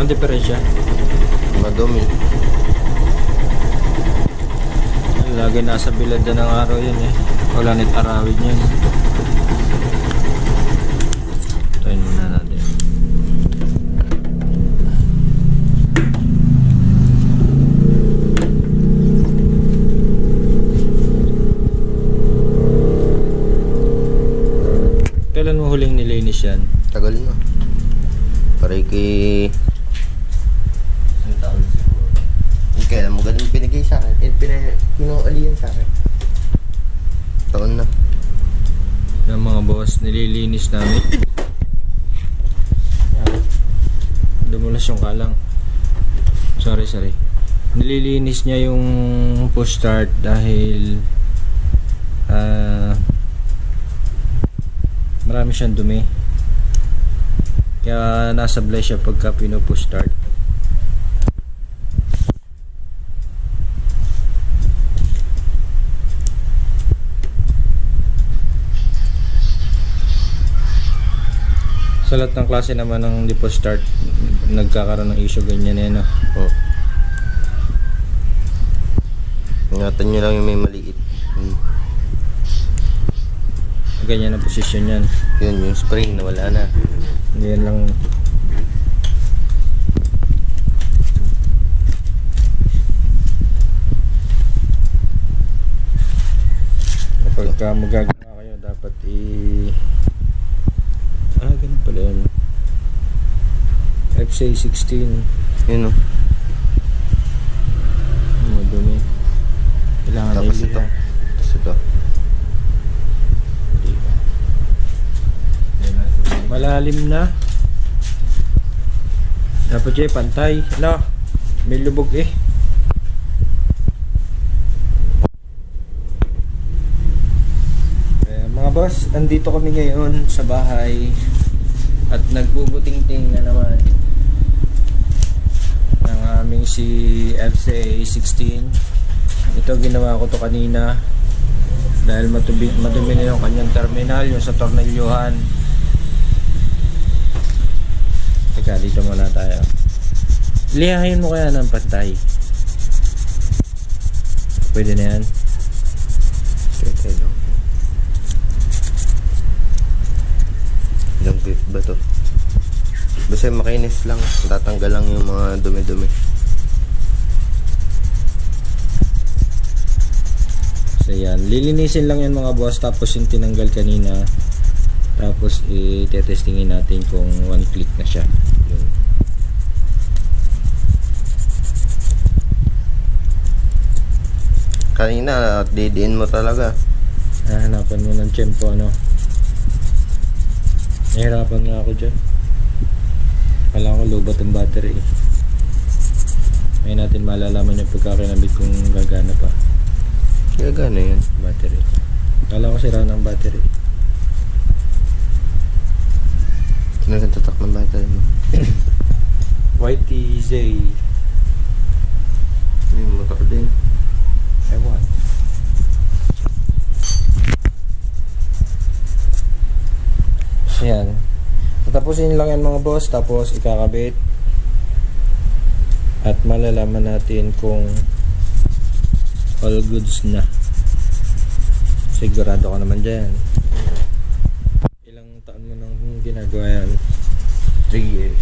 Ang diferensya? Madumi. Lagi nasa bilad na ng araw yan eh. Wala nit arawid yan. Tayin muna natin. Kailan mo huling nilinis yan? Tagal na. Pare kay... Isang taon siguro. Yung kailan mo ganun pinigay sa akin? Eh, pina... Kinualian sa akin. Taon na. Boss, nililinis namin. Dumulas yung kalang. Sorry, sorry. Nililinis niya yung push start dahil ah marami siyang dumi. Kaya nasa siya pagka pinupush start. Sa lahat ng klase naman ng di start, nagkakaroon ng issue ganyan yan. No? Oh. Ingatan nyo lang yung may maliit. Hmm. Ganyan ang posisyon yan. Yun, yung spring na wala na. Yan lang. Kapag ka magagawa kayo, dapat i... Ah, ganun pala yun. FCA 16. Yun o. Madumi. Kailangan Tapos iliha. ito. Tapos ito. Malalim na. Dapat siya pantay. Ano? May lubog eh. Eh, mga boss, andito kami ngayon sa bahay at nagbubuting-ting na naman aming si FCA 16 ito ginawa ko to kanina dahil matubi, madumi na yung kanyang terminal yung sa tornilyuhan Teka, dito muna tayo. Lihahin mo kaya ng pantay. Pwede na yan. Okay, lang. Ilang beef ba to? Basta makinis lang. Tatanggal lang yung mga dumi-dumi. So yan, lilinisin lang yan mga boss tapos yung tinanggal kanina tapos i-testingin natin kung one click na siya. Yun. Kanina, didiin mo talaga. Hahanapan mo ng tiyempo ano. Nahirapan nga ako dyan. Kala ko lubat ang battery. eh. Ngayon natin malalaman yung pagkakinabit kung gagana pa gano'n yan. battery. Kala ko sira ng battery. Sino nagtatak ng battery mo? YTZ. May motor din. Ewan. So yan. Tatapusin lang yan mga boss. Tapos ikakabit. At malalaman natin kung all goods na. Sigurado ka naman dyan. Ilang taon mo nang ginagawa yan? 3 years.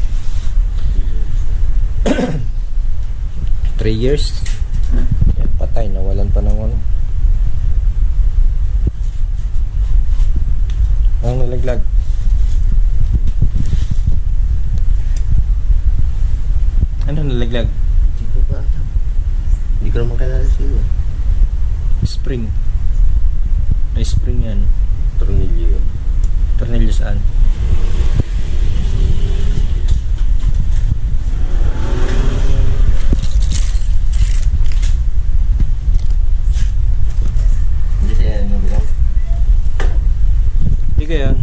3 years? Yan, patay. Nawalan pa ng ano. Ang nalaglag. Ano nalaglag? Hindi ko pa alam. Hindi ko naman kilala siya. Spring. May spring yan. Tornilyo. Tornilyo saan? Hindi siya yan. Hindi ka yan.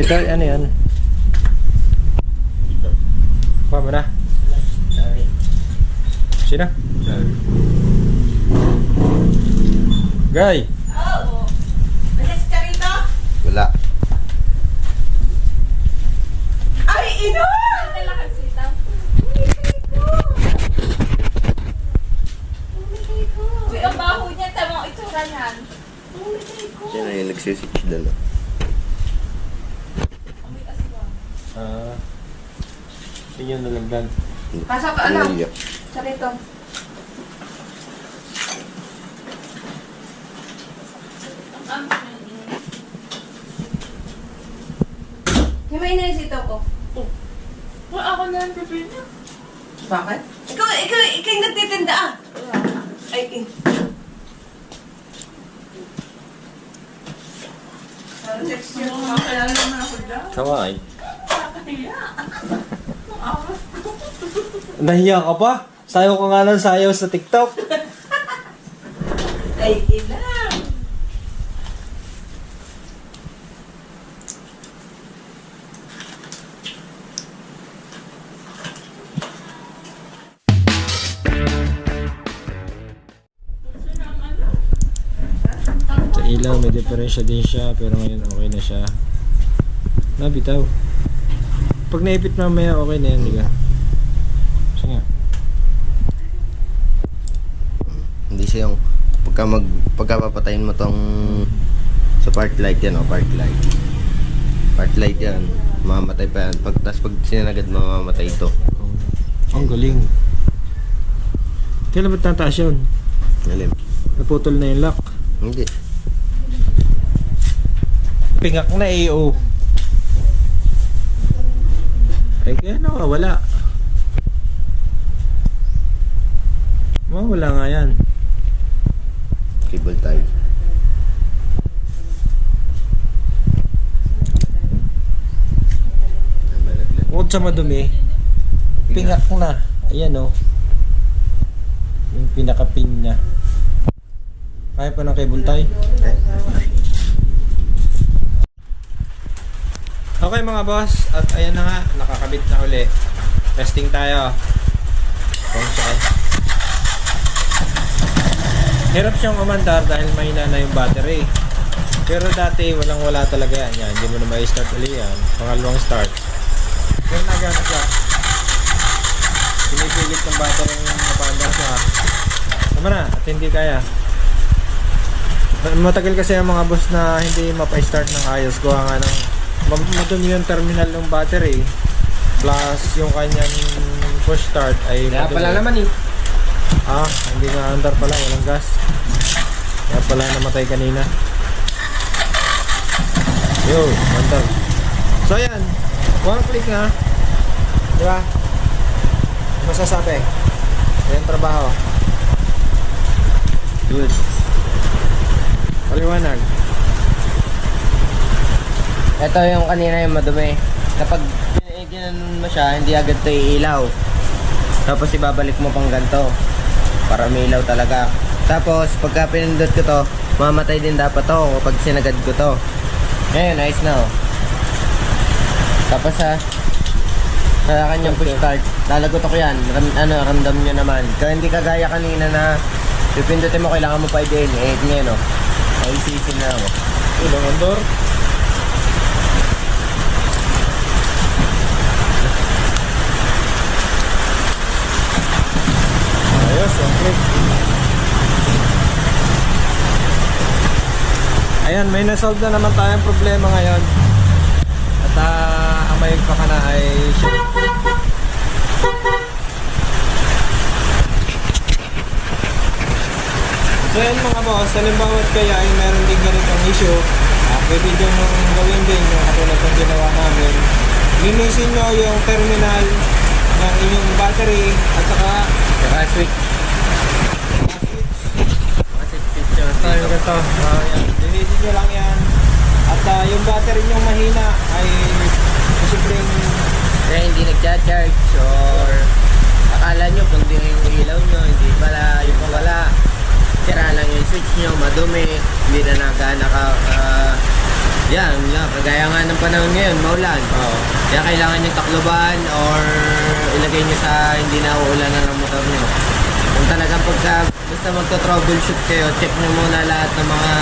Ito, ano yan? Pa mo na? Sino? Guy! Oo. Bilis ka rito? Wala. Ay, Uy, ang baho niya, tamang itsura niyan. Sino yung nagsisitch aswang. Ah. Yun yung nalagdan. Pasok ka, ano? Iya. Sa rito. Himayin na yung sitaw ko. Uy, ako na ang prepare niya. Bakit? Ikaw, ikaw, ikaw yung nagtitinda ah. Ay, eh. Texture ko. Makakilala naman ako dyan. Kawai. Nakakahiya. Nahiya ka pa? Sayo ka nga ng sayaw sa TikTok. Ay, ilang. Sa ilaw, may diferensya din siya, pero ngayon okay na siya. Nabitaw. Pag naipit mamaya, okay na yan, di ka? Sige nga. Hindi siya yung pagka mag pagka papatayin mo tong sa park light yan oh, park light. Park light yan. Mamamatay pa yan. Pag, tas pag sinanagad mamamatay ito. Oh, ang galing. Kailan ba't tataas yun? Alim. Naputol na yung lock. Hindi. Pingak na eh, oh. Ay, kaya nawawala. Mawala nga yan. Cable tie. Huwag sa madumi. Pingak na. Ayan, oh. Yung pinaka-pin niya. Kaya pa ng cable tie. Okay mga boss, at ayan na nga, nakakabit na uli. Testing tayo. Bonsai. Hirap siyang umandar dahil mahina na yung battery. Pero dati walang wala talaga yan. yan. Hindi mo na may start uli yan. Pangalawang start. Pero nagana siya. Pinipilit ng battery yung napandar siya. Tama na, at hindi kaya. Matagal kasi ang mga boss na hindi mapa-start ng ayos. Gawa nga ng ma- madumi yung terminal ng battery. Plus yung kanyang push start ay Kaya madumi. pala naman eh. Ah, hindi na andar pala, walang gas. Kaya pala namatay kanina. Yo, andar. So ayan, one click na. Di ba? Ano Masasabi. Ayan trabaho. Good. Paliwanag. Ito yung kanina yung madumi. Kapag gin- ginanon mo siya, hindi agad ito iilaw. Tapos ibabalik mo pang ganito. Para may ilaw talaga. Tapos, pagka pinindot ko to, mamatay din dapat to kapag sinagad ko to. Ngayon, ayos na oh. Tapos sa sa kanyang push start, lalagot ako yan. Ram, ano, ramdam nyo naman. Kaya hindi kagaya kanina na pipindutin mo, kailangan mo pa i-din. Eh, ngayon oh. Ay, isisin na ako. Ulang andor. Ayos, one click. Ayan, may nasolve na naman tayong problema ngayon. At uh, ang may pa ka na ay siya. So yan mga boss, halimbawa kaya ay meron din ganitong issue, uh, pwede din yung gawin din yung katulad ng ginawa namin. Linisin nyo yung terminal ng inyong battery at saka Saka switch. switch. Kasi switch yung Tayo ganito. Uh, yan. Linisin nyo lang yan. At ah, yung battery nyo mahina ay posibleng Kaya hindi nagcha-charge or akala nyo kung di yung ilaw nyo, hindi pala, yung wala. Sira lang yung switch nyo, madumi, hindi na nagana ka. ah, yan, yan, kagaya nga ng panahon ngayon, maulan. Oo. Kaya kailangan nyo takloban or ilagay nyo sa hindi na uulanan ng motor nyo. Kung talagang pagka basta magka-troubleshoot kayo, check nyo muna lahat ng mga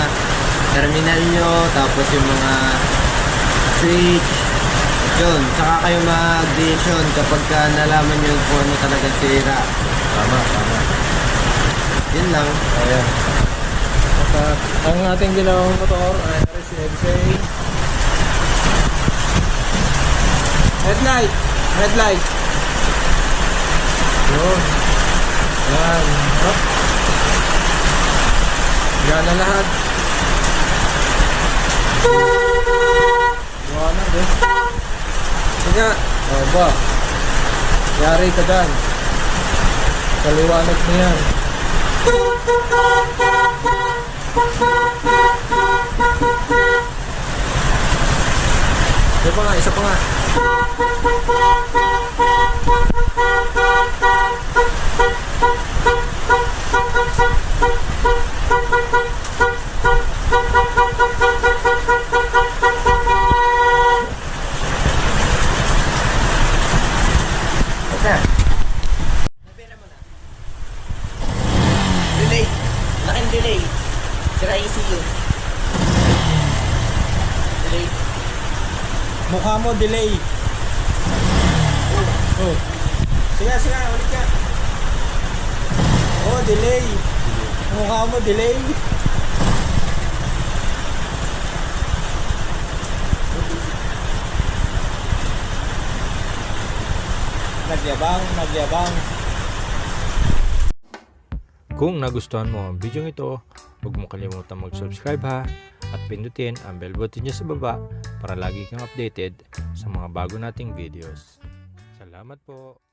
terminal nyo, tapos yung mga switch, Yun, saka kayo mag-decision kapag ka nalaman nyo kung ano talaga sira. Tama, tama. Yun lang. Ayan. At uh, ang ating ginawang motor ay RSXA. Headlight! Headlight! Yun. Yan. Hop. Gana lahat. Buha na, eh. Sige. O ba? Yari ka dyan. Kaliwanag mo yan. Isa pa nga, isa pa nga. Basta. Delay. Laking delay. Sira ECU. Delay. Mukha mo, delay. Oh. Sige, sige, ulit ka. Oh, delay. Mukha mo, delay. Nagyabang, nagyabang. Kung nagustuhan mo ang video ito, huwag mo kalimutan mag-subscribe ha at pindutin ang bell button niya sa baba para lagi kang updated sa mga bago nating videos. Salamat po!